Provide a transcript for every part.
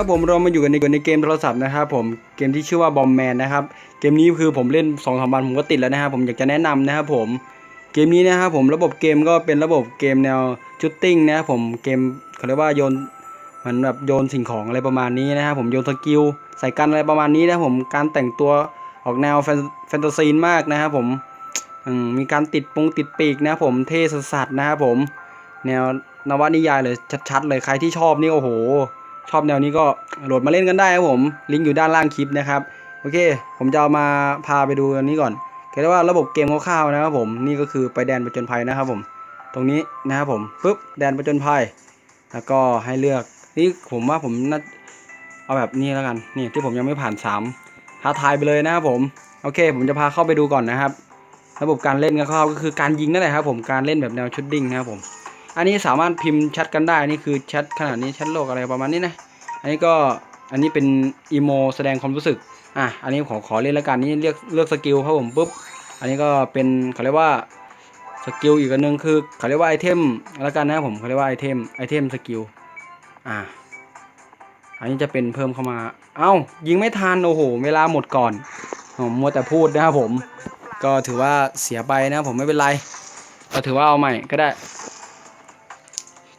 ครับผมเรามาอยู่กันในในเกมโทรศัพท์นะครับผมเกมที่ชื่อว่าบอมแมนนะครับเกมนี้คือผมเล่น2อสวันผมก็ติดแล้วนะครับผมอยากจะแนะนำนะครับผมเกมนี้นะครับผมระบบเกมก็เป็นระบบเกมแนวชูตติ้งนะครับผมเกมเขาเรียกว่าโยนเหมือนแบบโยนสิ่งของอะไรประมาณนี้นะครับผมโยนสกิลใส่กันอะไรประมาณนี้นะครับผมการแต่งตัวออกแนวแฟนตาซีนมากนะครับผมมีการติดปงติดปีกนะครับผมเท่สัสๆนะครับผมแนวนวนิยายเลยชัดๆเลยใครที่ชอบนี่โอ้โห ชอบแนวนี้ก็โหลดมาเล่นกันได้ครับผมลิงก์อยู่ด้านล่างคลิปนะครับโอเค ผมจะเอามาพาไปดูอันนี้ก่อนเรียกว่าระบบเกมคร่าวๆนะครับผมนี่ก็คือไปแดนประจนภัยนะครับผม ตรงนี้นะครับผมปุ๊บแดนประจนภัย แล้วก็ให้เลือกนี่ผมว่าผมน่าเอาแบบนี้แล้วกันนี่ที่ผมยังไม่ผ่าน3ท้าทายไปเลยนะครับผมโอเค ผมจะพาเข้าไปดูก่อนนะครับ ระบบการเล่นคร่าวๆก็คือการยิงนั่นแหละครับผมการเล่นแบบแนวชุดดิ้งนะครับผม อันนี้สามารถพิมพ์แชทกันได้นี่คือแชทขนาดนี้แชทโลกอะไรประมาณนี้นะ อันนี้ก็อันนี้เป็นอีโมแสดงความรู้สึก อะ อันนี้ขอขอเล่นล้วกันนี่เลือกเลือกสกิลครับผมปุ๊บ อันนี้ก็เป็นเขาเรียกว่าสกิลอีกอันหนึงคือเขาเรียกว่าไอเทมล้วกันนะครับผมเขาเรียกว่าไอเทมไอเทมสกิล อะอันนี้จะเป็นเพิ่มเข้ามา เอ้ายิงไม่ทันโอ้โห เวลาหมดก่อนอ๋อมัวแต่พูดนะครับผม ก็ถือว่าเสียไปนะผมไม่เป็นไร ก็ถือว่าเอาใหม่ก็ได้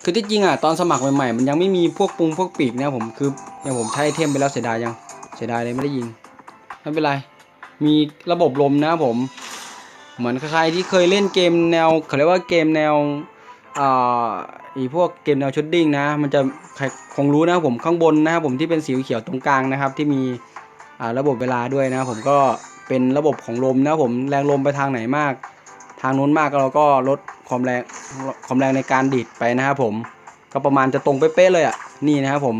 คือที่จริงอะตอนสมัครใหม่ๆมันยังไม่มีพวกปุงพวกปีกนะผมคืออย่างผมใช้ไอเทมไปแล้วเสียดายยังเสียดายเลยไม่ได้ยิงไม่เป็นไร มีระบบลมนะผม เหมือนใครที่เคยเล่นเกมแนวเขาเรียกว่าเกมแนวอ่าอีพวกเกมแนวชุดดิ้งนะ มันจะใครคงรู้นะผมข้างบนนะครับผมที่เป็นสีเขียวตรงกลางนะครับ ที่มีอ่าระบบเวลาด้วยนะ ผมก็เป็นระบบของลมนะผมแรงลมไปทางไหนมาก ทางนู้นมากเราก็ลด ความแรงความแรงในการดีดไปนะครับผมก็ประมาณจะตรงเป๊ะเลยอะนี่นะครับผม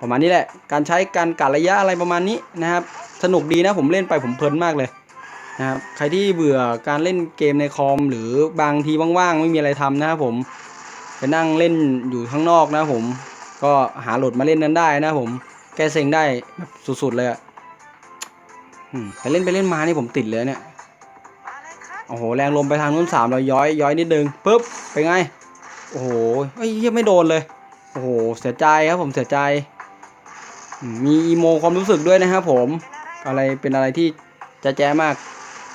ประมาณนี้แหละ การใช้การกัดระยะอะไรประมาณนี้นะครับ สนุกดีนะผมเล่นไปผมเพลินมากเลยนะครับใครที่เบื่อการเล่นเกมในคอม หรือบางทีว่างๆไม่มีอะไรทำนะครับผมไปนั่งเล่นอยู่ข้างนอกนะผม ก็หาโหลดมาเล่นนั้นได้นะผม แก้เซ็งได้แบบสุดๆเลยอะอืมแต่เล่นไปเล่นมานี่ผมติดเลยเนี่ย โอ้โหแรงลมไปทางนู้นสามเราย้อยย้อยนิดนึงปุ๊บไปนไง โอ้โหเฮ้ยยังไม่โดนเลย โอ้โหเสียใจครับผมเสียใจ มีอีโมความรู้สึกด้วยนะครับผม อะไรเป็นอะไรที่จะแจ้มาก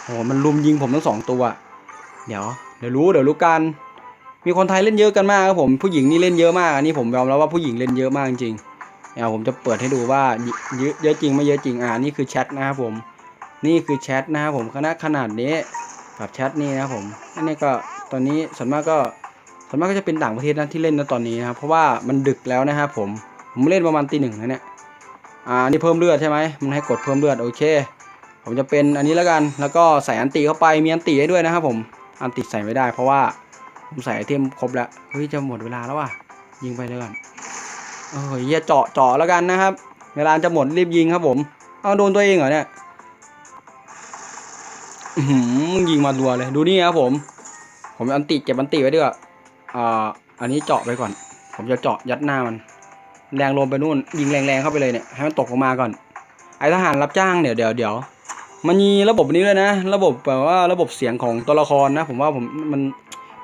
โอ้โหมันลุมยิงผมทั้งสองตัว เดี๋ยวเดี๋ยวรู้เดี๋ยวรู้กัน มีคนไทยเล่นเยอะกันมากครับผมผู้หญิงนี่เล่นเยอะมากอันนี้ผมยอมรับว่าผู้หญิงเล่นเยอะมากจริงเดี๋ยวผมจะเปิดให้ดูว่าเยอะเยอะจริงไม่เยอะจริงอ่านี่คือแชทนะครับผม นี่คือแชทนะครับผมขนาดขนาดนี้ กับแชทนี่นะครับผมอันนี้ก็ตอนนี้ส่วนมากก็ส่วนมากก็จะเป็นต่างประเทศนะที่เล่นนะตอนนี้นะครับเพราะว่ามันดึกแล้วนะครับผมผมเล่นประมาณตีหนึ่งนะเนี่ยอ่านี่เพิ่มเลือดใช่ไหมมันให้กดเพิ่มเลือดโอเค ผมจะเป็นอันนี้แล้วกันแล้วก็ใส่อันติเข้าไปมีอันติให้ด้วยนะครับผมอันติใส่ไม่ได้ เพราะว่าผมใส่ไอเทมครบแล้วเฮ้ยจะหมดเวลาแล้วว่ะยิงไปเลยก่อนเออเหี้ยเจาะเจาะแล้วกันนะครับ เวลาจะหมดรีบยิงครับผมเอาโดนตัวเองเหรอเนี่ย มึงยิงมารัวเลยดูนี่ครับผม ผมอันติเก็บอันติไว้ด้วยอ่าอันนี้เจาะไปก่อน ผมจะเจาะยัดหน้ามัน แรงลมไปนู่น ยิงแรงๆเข้าไปเลยเนี่ยให้มันตกลงมาก่อน ไอทหารรับจ้างเดี๋ยเดี๋ยวเดี๋ยวมันมีระบบนี้ด้วยนะ ระบบแบบว่าระบบเสียงของตัวละครนะ ผมว่าผมมัน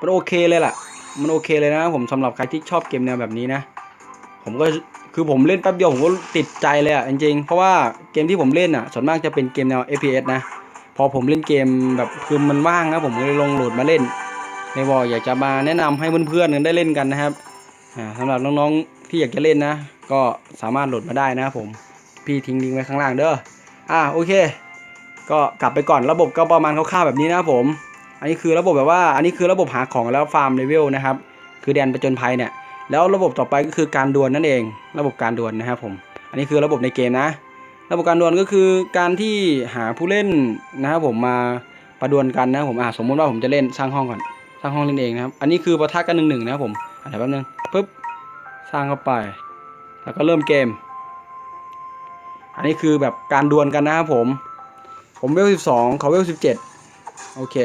มันโอเคเลยแหละมันโอเคเลยนะ ผมสำหรับใครที่ชอบเกมแนวแบบนี้นะ ผมก็คือผมเล่นแป๊บเดียวผมก็ติดใจเลยอะจริงๆ เพราะว่าเกมที่ผมเล่นอะส่วนมากจะเป็นเกมแนว FPS นะ พอผมเล่นเกมแบบคือมันว่างนะผมก็เลยลงโหลดมาเล่น ในวอลอยากจะมาแนะนำให้เพื่อนๆกันได้เล่นกันนะครับอ่าสำหรับน้องๆที่อยากจะเล่นนะ ก็สามารถโหลดมาได้นะครับผมพี่ทิ้งลิงก์ไว้ข้างล่างเด้ออ่าโอเค ก็กลับไปก่อนระบบก็ประมาณคร่าวๆแบบนี้นะครับผม อันนี้คือระบบแบบว่าอันนี้คือระบบหาของแล้วฟาร์มเลเวลนะครับคือแดนประจนภัยเนี่ยแล้วระบบต่อไปก็คือการดวลนั่นเอง ระบบการดวลนะครับผม อันนี้คือระบบในเกมนะ ระบบการดวลก็คือการที่หาผู้เล่นนะครับผมมาประดวลกันนะผมอ่าสมมติว่าผมจะเล่นสร้างห้องก่อนสร้างห้องเล่นเองนะครับอันนี้คือประทะกันหนึ่งหนึ่งนะครับผมอะเดี๋ยวแป๊บนึงปึ๊บสร้างเข้าไป แล้วก็เริ่มเกม อันนี้คือแบบการดวลกันนะครับผม ผมเวลสิบสองเขาเวลสิบเจ็ดโอเค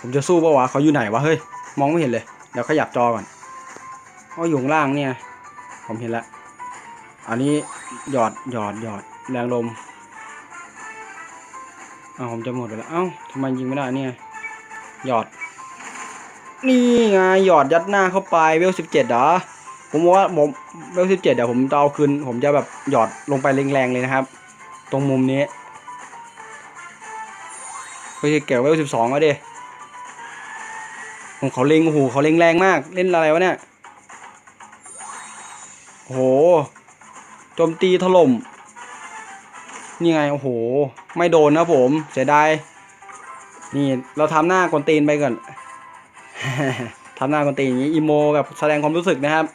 ผมจะสู้ปะวะเขาอยู่ไหนวะเฮ้ยมองไม่เห็นเลยเดี๋ยวขยับจอก่อนอ๋ออยู่ล่างเนี่ย ผมเห็นแล้ว อันนี้หยอดหยอดหยอดแรงลมอ้าผมจะหมดไปแล้วเอ้าทำไมยิงไม่ได้เนี่ยหยอด นี่ไงหยอดยัดหน้าเข้าไปเวลสิบเจ็ดเหรอผมว่าผมเวลสิบเจ็ดเดี๋ยวผมจะเอาคืนผมจะแบบหยอดลงไปแรงๆเลยนะครับ ตรงมุมนี้เวลสิบเกลเวลสิบสองก็ดิผมเขาเล็งโอ้โหเขาเล็งแรงมาก เล่นอะไรวะเนี่ยโอ้โห โจมตีถล่ม นี่ไง โอ้โห ไม่โดนนะผม เสียดาย นี่เราทำหน้ากวนตีนไปก่อน ทำหน้ากวนตีนอย่างนี้อีโมแบบแสดงความรู้สึกนะครับ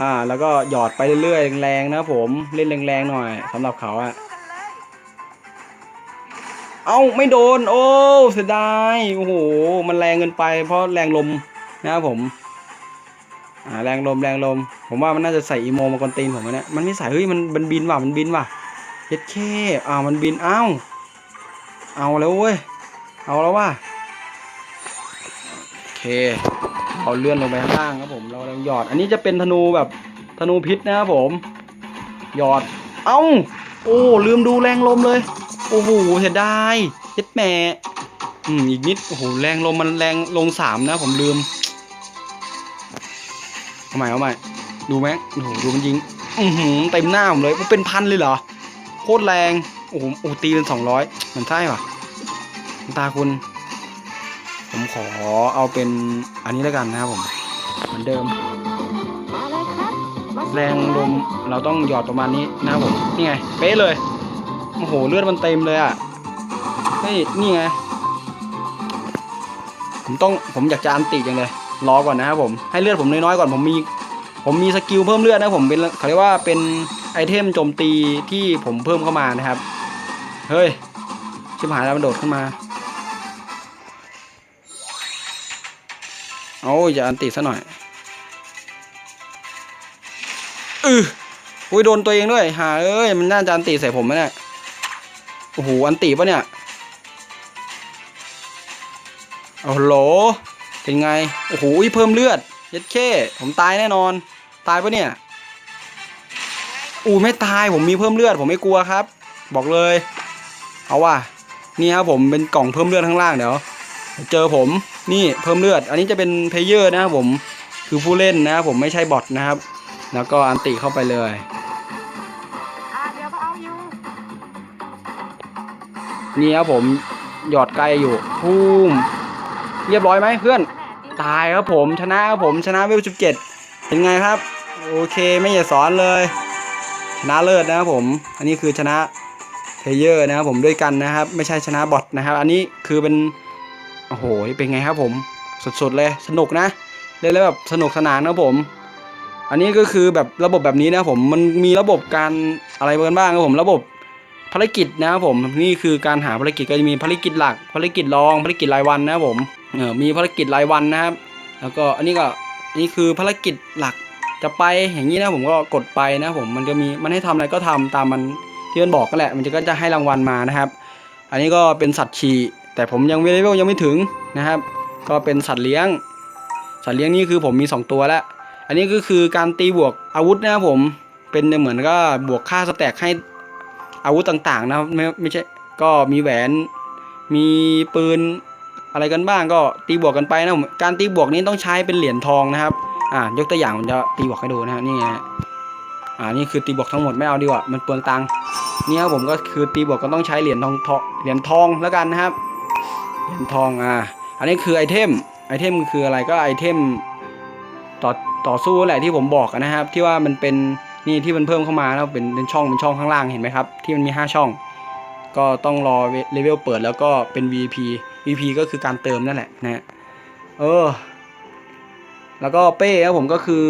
อ่า แล้วก็หยอดไปเรื่อยๆแรงๆนะผม เล่นแรงๆหน่อยสำหรับเขาอะเอ้าไม่โดน โอ้เสียดาย โอ้โห มันแรงเกินไปเพราะแรงลมนะครับผม อ่าแรงลมแรงลม ผมว่ามันน่าจะใส่อีโมมากวนตีนผมนะมันไม่ใส่เฮ้ยมันมันบินว่ะมันบินว่ะเย็ดแค่อ้าวมันบินเอ้าเอาแล้วเว้ยเอาแล้วว่ะโอเคเราเลื่อนลงไปข้างล่างครับผมเรากำลังหยอด อันนี้จะเป็นธนูแบบธนูพิษนะครับผม หยอด เอ้า โอ้ลืมดูแรงลมเลย โอ้โหเสียดายเย็ดแม่อืมอีกนิดโอ้โหแรงลมมันแรงลงสามนะผมลืม เอาใหม่เอาใหม่ดูไหมโอ้โหดูมันยิงอือหือเต็มหน้าผมเลยมันเป็นพันเลยเหรอโคตรแรงโอ้โหโอ้ตีเป็นสองร้อยมันใช่ปะตาคุณ ผมขอเอาเป็นอันนี้แล้วกันนะครับผม เหมือนเดิม แรงลมเราต้องหยอดประมาณนี้นะครับผม นี่ไง เป๊ะเลยโอ้โหเลือดมันเต็มเลยอะเฮ้ยนี่ไง ผมต้องผมอยากจะอันติจังเลย รอก่อนนะครับผมให้เลือดผมน้อยๆก่อนผมมี ผมมีสกิลเพิ่มเลือดนะผมเป็นเขาเรียกว่าเป็นไอเทมโจมตีที่ผมเพิ่มเข้ามานะครับ เฮ้ยชิบหายแล้วมันโดดขึ้นมาเอาอย่าอันติซะหน่อยอืออุ้ยโดนตัวเองด้วยหาเอ้ยมันน่าจะอันติใส่ผมนะเนี่ยโอ้โหอันติปะเนี่ยโอ้โหล เป็นไง โอ้โหเพิ่มเลือดยัดเข้ผมตายแน่นอน ตายปะเนี่ย อู้ไม่ตาย ผมมีเพิ่มเลือด ผมไม่กลัวครับ บอกเลย เอาว่ะ นี่ครับผมเป็นกล่องเพิ่มเลือดข้างล่างเดี๋ยว เจอผม นี่เพิ่มเลือด อันนี้จะเป็นเพลเยอร์นะครับผม คือผู้เล่นนะครับผมไม่ใช่บอทนะครับ แล้วก็อันติเข้าไปเลยอ่าเดี๋ยวก็เอาอยู่นี่ครับผม หยอดไกลอยู่พุ่ม เรียบร้อยไหมเพื่อน ตายครับผมชนะครับผมชนะเวลสิบเจ็ดเป็นไงครับ โอเคไม่อย่าสอนเลย ชนะเลิศนะครับผม อันนี้คือชนะเพลเยอร์นะครับผมด้วยกันนะครับ ไม่ใช่ชนะบอทนะครับ อันนี้คือเป็นโอ้โหเป็นไงครับผมสดๆเลยสนุกนะเล่นแล้วแบบสนุกสนานนะครับผม อันนี้ก็คือแบบระบบแบบนี้นะผมมันมีระบบการอะไรกันบ้างครับผมระบบภารกิจนะครับผมนี่คือการหาภารกิจก็จะมีภารกิจหลักภารกิจรองภารกิจรายวันนะครับผม มีภารกิจรายวันนะครับ แล้วก็อันนี้ก็นี่คือภารกิจหลักจะไปอย่างนี้นะผมก็กดไปนะผมมันจะมีมันให้ทำอะไรก็ทำตามมันที่มันบอกก็แหละ มันจะก็จะให้รางวัลมานะครับ อันนี้ก็เป็นสัตว์ฉี่แต่ผมยังเลเวลยังไม่ถึงนะครับ ก็เป็นสัตว์เลี้ยง สัตว์เลี้ยงนี่คือผมมี 2 ตัวแล้ว อันนี้ก็คือการตีบวกอาวุธนะครับผมเป็นเหมือนก็บวกค่าสแต็กให้อาวุธต่างๆนะครับไม่ไม่ใช่ก็มีแหวนมีปืน อะไรกันบ้างก็ตีบวกกันไปนะการตีบวกนี้ต้องใช้เป็นเหรียญทองนะครับอ่ายกตัวอย่างผมจะตีบวกให้ดูนะฮะนี่ไงอ่านี่คือตีบวกทั้งหมดไม่เอาดีกว่ามันเปลืองตังค์นี่ครับผมก็คือตีบวกก็ต้องใช้เหรียญทองทองเหรียญทองแล้วกันนะครับเหรียญทองอ่าอันนี้คือไอเทมไอเทมคืออะไรก็ไอเทมต่อต่อสู้แหละที่ผมบอกนะครับ ที่ว่ามันเป็นนี่ที่มันเพิ่มเข้ามาแล้วเป็นเป็นช่องเป็นช่องข้างล่างเห็นไหมครับที่มันมี 5 ช่อง ก็ต้องรอเลเวลเปิดแล้วก็เป็น VP VP ก็คือการเติมนั่นแหละนะฮะเออ แล้วก็เป้ครับผมก็คือ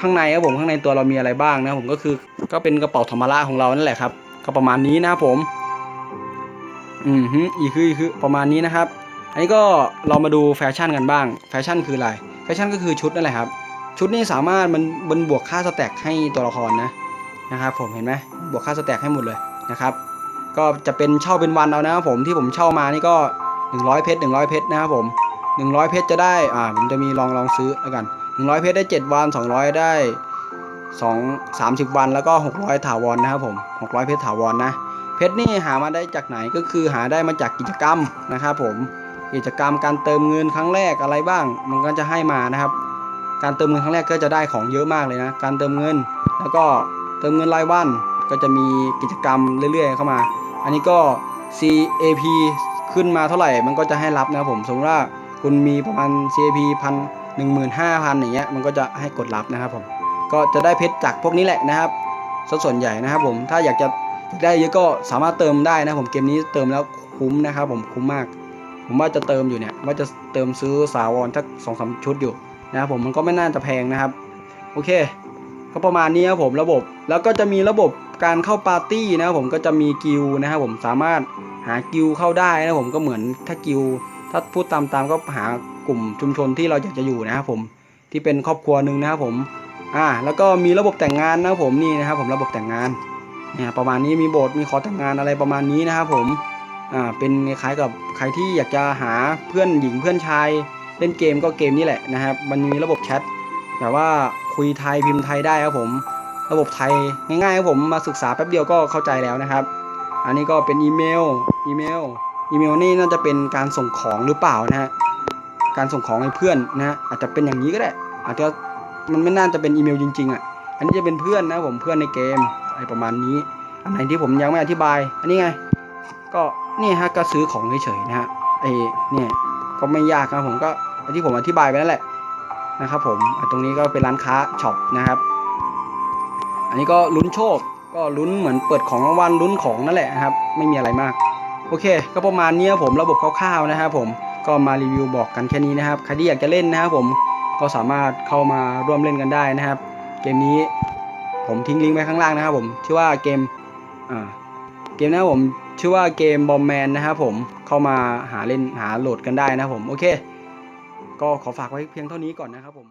ข้างในครับผมข้างในตัวเรามีอะไรบ้างนะผมก็คือก็เป็นกระเป๋าธรรมระของเรานั่นแหละครับ ก็ประมาณนี้นะครับผม อืมฮึอีกคืออีกคือประมาณนี้นะครับ อันนี้ก็เรามาดูแฟชั่นกันบ้าง แฟชั่นคืออะไร แฟชั่นก็คือชุดนั่นแหละครับ ชุดนี้สามารถมันมันบวกค่าสแต็กให้ตัวละครนะนะครับ ผมเห็นไหมบวกค่าสแต็กให้หมดเลยนะครับ ก็จะเป็นเช่าเป็นวันเอานะครับผมที่ผมเช่ามานี่ก็ 100 เพชร100 เพชรนะครับผม 100 เพชรจะได้ อ่า ผมจะมีลองลองซื้อแล้วกัน 100 เพชรได้ 7 วัน 200 ได้ 2 30 วัน แล้วก็ 600 ถาวรนนะครับผม 600 เพชรถาวรนะ เพชรนี่หามาได้จากไหน ก็คือหาได้มาจากกิจกรรมนะครับผม กิจกรรมการเติมเงินครั้งแรกอะไรบ้าง มันก็จะให้มานะครับ การเติมเงินครั้งแรกก็จะได้ของเยอะมากเลยนะ การเติมเงิน แล้วก็เติมเงินรายวัน ก็จะมีกิจกรรมเรื่อย ๆ เข้ามา อันนี้ก็ CAP ขึ้นมาเท่าไหร่มันก็จะให้รับนะครับผมสมมติว่าคุณมีประมาณ CAP พันหนึ่งหมื่นห้าพันอย่างเงี้ยมันก็จะให้กดรับนะครับผมก็จะได้เพชรจากพวกนี้แหละนะครับส่วนใหญ่นะครับผมถ้าอยากจะได้เยอะก็สามารถเติมได้นะผมเกมนี้เติมแล้วคุ้มนะครับผมคุ้มมาก ผมว่าจะเติมอยู่เนี่ยว่าจะเติมซื้อสาวรสักสองสามชุดอยู่นะครับผมมันก็ไม่น่าจะแพงนะครับ โอเค ก็ประมาณนี้ครับผมระบบแล้วก็จะมีระบบ การเข้าปาร์ตี้นะครับผมก็จะมีกิลนะครับผมสามารถหากิลเข้าได้นะผมก็เหมือนถ้ากิลถ้าพูดตามตามๆก็หากลุ่มชุมชนที่เราอยากจะอยู่นะครับผมที่เป็นครอบครัวหนึ่งนะครับผมอ่าแล้วก็มีระบบแต่งงานนะครับผมนี่นะครับผมระบบแต่งงานเนี่ยประมาณนี้มีโบสถ์มีขอแต่งงานอะไรประมาณนี้นะครับผมอ่าเป็นคล้ายกับใครที่อยากจะหาเพื่อนหญิงเพื่อนชายเล่นเกมก็เกมนี้แหละนะครับ มันมีระบบแชทแบบว่าคุยไทยพิมพ์ไทยได้ครับผม ระบบไทยง่ายๆครับผมมาศึกษาแป๊บเดียวก็เข้าใจแล้วนะครับ อันนี้ก็เป็นอีเมลอีเมลอีเมลนี่น่าจะเป็นการส่งของหรือเปล่านะฮะการส่งของให้เพื่อนนะฮะอาจจะเป็นอย่างนี้ก็ได้อาจจะมันไม่น่าจะเป็นอีเมลจริงๆอะอันนี้จะเป็นเพื่อนนะผมเพื่อนในเกมอะไรประมาณนี้ อันไหนที่ผมยังไม่อธิบาย อันนี้ไง ก็นี่ฮะก็ซื้อของเฉยๆนะฮะไอ้เนี่ยก็ไม่ยากนะผมก็ที่ผมอธิบายไปนั่นแหละนะครับผมตรงนี้ก็เป็นร้านค้าช็อปนะครับ อันนี้ก็ลุ้นโชค ก็ลุ้นเหมือนเปิดของรางวัลลุ้นของนั่นแหละนะครับ ไม่มีอะไรมาก โอเค ก็ประมาณนี้ผมระบบคร่าวๆนะครับผมก็มารีวิวบอกกันแค่นี้นะครับใครที่อยากจะเล่นนะครับผมก็สามารถเข้ามาร่วมเล่นกันได้นะครับ เกมนี้ผมทิ้งลิงก์ไว้ข้างล่างนะครับผมชื่อว่าเกมอ่าเกมนะครับผมชื่อว่าเกมบอมแมนนะครับผมเข้ามาหาเล่นหาโหลดกันได้นะครับผมโอเค ก็ขอฝากไว้เพียงเท่านี้ก่อนนะครับผม